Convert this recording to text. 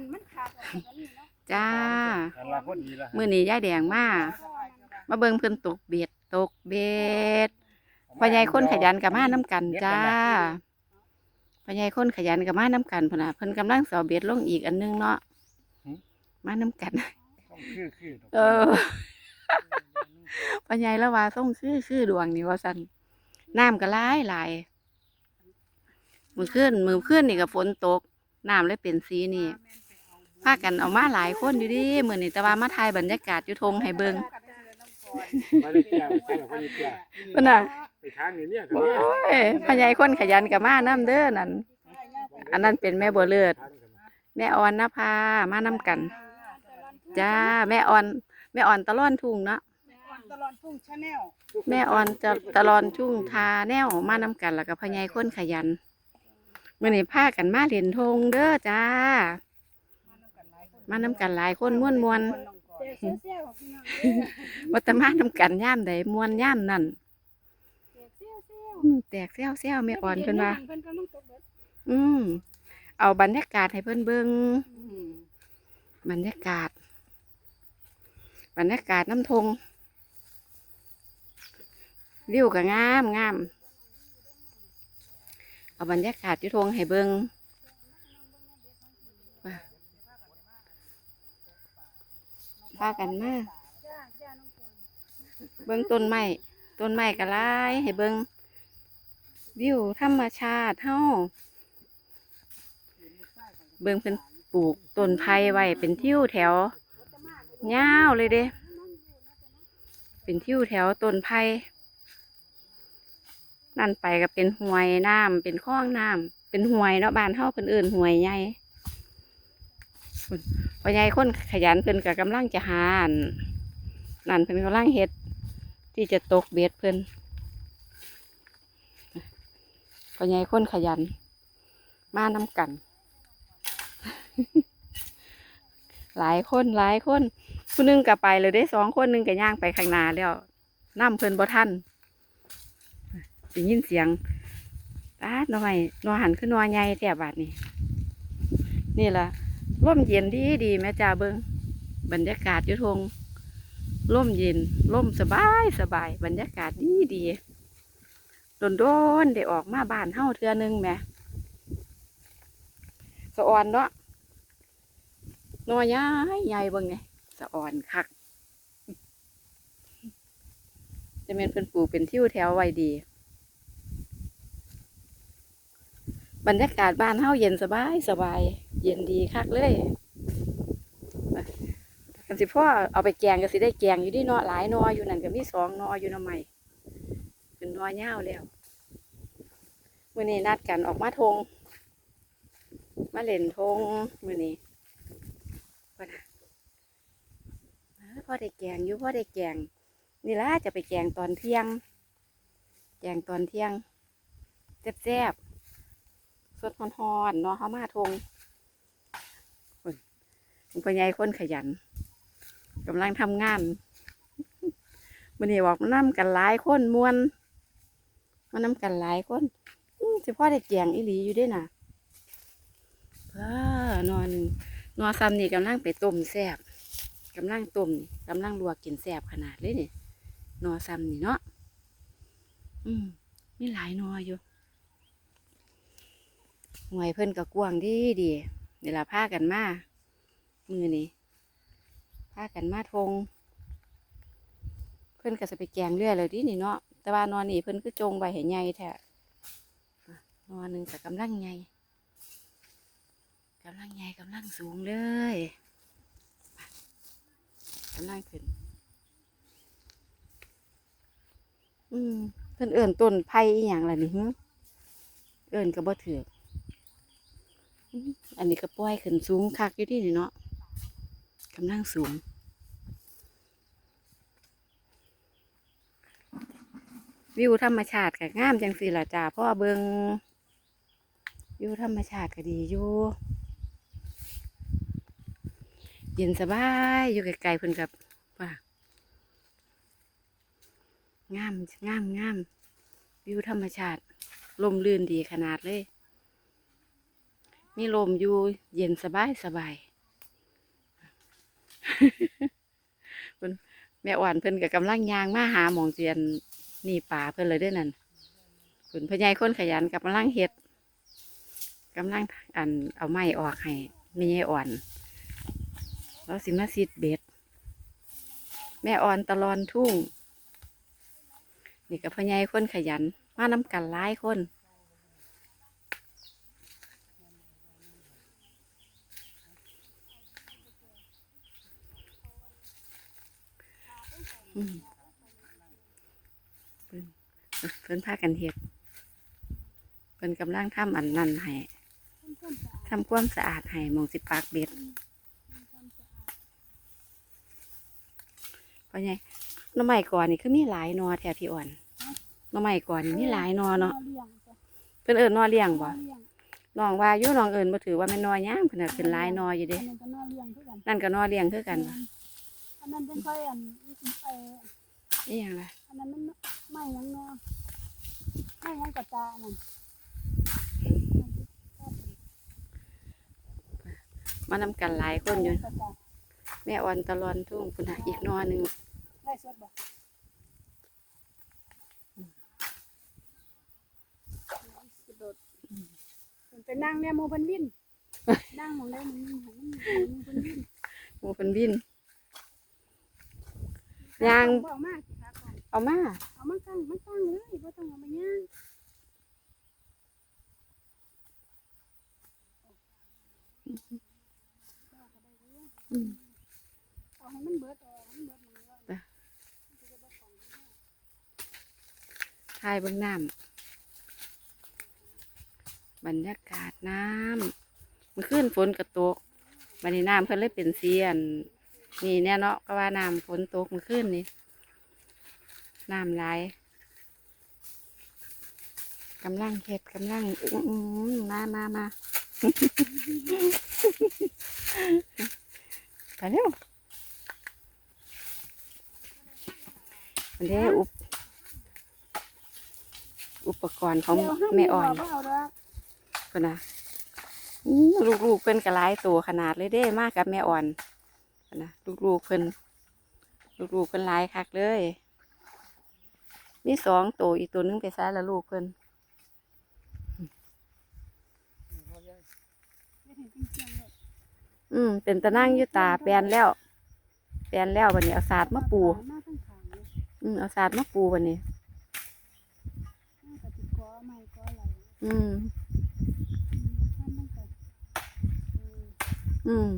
นมันขาดออกจากกันนี่เนาะจ้าอันละพอดีละมื้อนี้ยายแดงมามาเบิ่งเพิ่นตกเบ็ดตกเบ็ดพ่อใหญ่คนขยันกับมาน้กันจ้าพ่อใหญ่คนขยันกับมาน้กันพุ่นน่ะเพิ่นกำลังสอบเบ็ดลงอีกอันนึงเนาะมาน้กันต้องคือคือดกเออพ่อใหญ่ละว่าส่งคือคือดวงนี่ว่าซั่นน้ำก็หลายหลายมื้อคืนมื้อคืนนี่ก็ฝนตกน้ำเลยเป็นสีนี่ พากันเอามาหลายคนอยู่ดิมื้อนี้แต่ว่ามาถ่ายบรรยากาศอยู่ทงให้เบิ่งมาเลยเตี้ยไปเตี้ยไปเตี้ยเพิ่นน่ะไปทางนี้เนี่ยโอ้ยพ่อใหญ่คนขยันกับมาน้ำเด้อนั่นอันนั้นเป็นแม่บัวเลือด แม่ออนนภามาน้กัน จ้า แม่ออน แม่ออนตะล่อนทุ่งเนาะตลอดทุ่งชาแนลแม่ออนจะตะลอนทุ่งทาแนวมาน้กันแล้วก็พ่อใหญ่คนขยันมื่อนี้พากันมาเหรียญทงเด้อจ้า มาน้กันหลายคนม่วนมวนเจ๊เซี่ยวๆพี่น้องๆว่าแต่มาน้กันย่ามใดม่วนย่ามนั่นเจ๊เซี่ยวอืมแตกแซวแซวๆๆแม่ออนเพิ่นว่าเพิ่นกำลังตกเบ็ดอืมเอาบรรยากาศให้เพิ่นเบิ่งบรรยากาศ บรรยากาศน้ำทงวิวก็งามงามเอาบรรยากาศที่ทงให้เบิ่งว่า พากันมาจ้าจ้องฝนเบิ่งต้นไม้ต้นไม้ก็หลายให้เบิ่งวิวธรรมชาติเฮาเบิ่งเพิ่นปลูกต้นไผ่ไว้เป็นทิวแถวยาวเลยเด้ เป็นทิวแถวต้นไผ่นั่นไปก็เป็นห้วยน้ำเป็นคลองน้ำเป็นห้วยเนาะบ้านเฮาเพิ่นเอื่นห้วยใหญ่ พ่อใหญ่คนขยันเพิ่นก็กำลังจะหันนั่นเพิ่นกำลังเฮ็ด ที่จะตกเบ็ดเพิ่นพ่อใหญ่คนขยัน มาน้ำกัน หลายคนหลายคนผู้นึงก็ไปเลยได้สองคนนึงก็ย่างไปข้างหน้าแล้วน้ำเพิ่นบ่ทันได้ยินเสียงตาดหน่อยนอหันขึ้นนอใหญ่แถบบาดนี่นี่ละ ร่มเย็นดีดีแม่จ่าเบิงบรรยากาศยุทงร่มเย็นร่มสบายสบาย บรรยากาศดีดีโดนโดนได้ออกมาบ้านเฮาเทือหนึงแม่สะออนเนาะนอใหญ่ใหญ่เบิ่งไงสะอ่อนคักจะเป็นเพิ่นปลูกเป็นทิวแถวไว้ดี บรรยากาศบ้านเฮาเย็นสบายสบาย เย็นดีคักเลยกันสิพ่อเอาไปแกงก็สิได้แกงอยู่ที่เนาะหลายนออยู่นั่นก็มีสองนออยู่นใหม่เป็นนอยาแล้วมื้อนี้นัดกันออกมาทง มาเล่นทงมื้อนี้พ่อนะพ่อได้แกงอยู่พ่อได้แกงนี่ล่ะจะไปแกงตอนเที่ยง แกงตอนเที่ยงแซ่บๆสดฮอนๆเนาะเขามาทง คุณพ่อใหญ่คนขยันกำลังทำงานวันนี้บอกมานำกันหลายคนมวนมานำกันหลายคนสิพ่อได้แกงอีหลีอยู่ด้วยนะเออนอนหนึ่งนัวซ้ำนี่กำลังไปต้มแซบกำลังต้มกำลังลวกกินแซบขนาดเลยนี่นัวซ้ำนี่เนาะอืมมีหลายนัวอยู่หน่วยเพิ่นก็กวางดีดีเดี๋ยวเราพากันมา มือนี่พากันมาทง เพิ่อนก็จะไปแกงเรื่อยเลยดินี่เนาะแต่ว่านอนนี่เพิ่อนก็จงไว้ให้ใหญ่แท้อ่นอนหนึ่งก็กำลังใหญ่กำลังใหญ่กำลังสูงเลยกำลังขึ้น อืมเพิ่อนเอิ่นต้นไผ่อหย่างล่ะนี่ฮึเอิ่นก็บ่ถือกอื้ออันนี้ก็ปล่อยขึ้นสูงคักอยู่ที่นี่เนาะ กำลังสูง วิวธรรมชาติก็งามจังสิล่ะจ้าพ่อเบิงวิวธรรมชาติก็ดีอยู่เย็นสบายอยู่ไกลๆเพิ่นกับว่างามงามงามวิวธรรมชาติลมลื่นดีขนาดเลย มีลมอยู่เย็นสบายสบาย เพิ่นแม่อ่อนเพิ่นก็กำลังยางมาหาหมองเจียนนี่ป่าเพิ่นเลยด้อนั่นเพิ่นพ่อใหญ่คนขยันกับกำลังเฮ็ดกำลังอันเอาไม้ออกให้แม่ใหญ่อ่อน แล้วสิมาซิดเบ็ด แม่อ่อนตะลอนทุ่ง นี่กับพ่อใหญ่คนขยันมาน้ำกันหลายคน เพิ่นเพิ่นพากันเฮ็ดเพิ่นกำลังทำอันนั้นให้ทำความสะอาดทำสะอาดให้มองสิปากเบ็ดเพราะไงน้ำใหม่ก่อนนี่คือมีหลายนอแถวพี่อ่อนน้ำใหม่ก่อนนี่มีหลายนอเนาะเลี้ยงจ้ะเพิ่นเอิ้นนอเลี้ยงบ่เลี้ยงน้องว่าอยู่น้องเอิ้นบ่ถือว่าแม่นนอย่างเพิ่นน่ะเป็นหลายนออยู่เด้นนั้นก็น่าเลี้ยงคือกันนั่นก็นอเลี้ยงคือกัน อันนั้นเป็นค่อยอันเออนี่หยังล่ะอันนั้นมันไม่หยังเนาะไม่หยังกระตานั่นมานำกันหลายคนอยู่กระตาแม่อ่อนตะลอนทุ่งพุ่นน่ะอีกหนอหนึงได้สดบ่สิโดดมันไปนั่งเนี่ยโมเพันวินนั่งหมองได้มันหันมันโมเพันวินหมู่เพิ่นวิน ย่างบอกมากครับเอามาเอามาตั้งมาตั้งเลยบ่ต้องเอามาย่างอืมเอาให้มันเบิดเอาให้มันเบิดมันว่าจ้ะทายเบิ่งน้ำบรรยากาศน้ำมันขึ้นฝนกระตกบัดนี้น้ำเพิ่นเลยเป็นเสียน นี่แน่เนาะก็ว่าน้ำฝนตกมันขึ้นนี่น้ำไหลกำลังเฮ็ดกำลังอื้ออื้อมามามาไปเร็วอันนี้อุปอุปกรณ์ของแม่อ่อนกเพิ่นนะลูกๆเพิ่นก็หลายตัวขนาดเลยเด้มากกับแม่อ่อน นะลูกๆเพิ่นลูกๆเพิ่นลายคักเลยมีสองตัวอีกตัวหนึงไปซ้ายแล้วลูกเพิ่นอืมเป็นตะนั่งยู่ตาแปลนแล้ว แปลนแล้ววันนี้เอาศาสตร์มาปูเอืมเอาศาสตร์มาปูวันนี้อไม้กออะไรอืม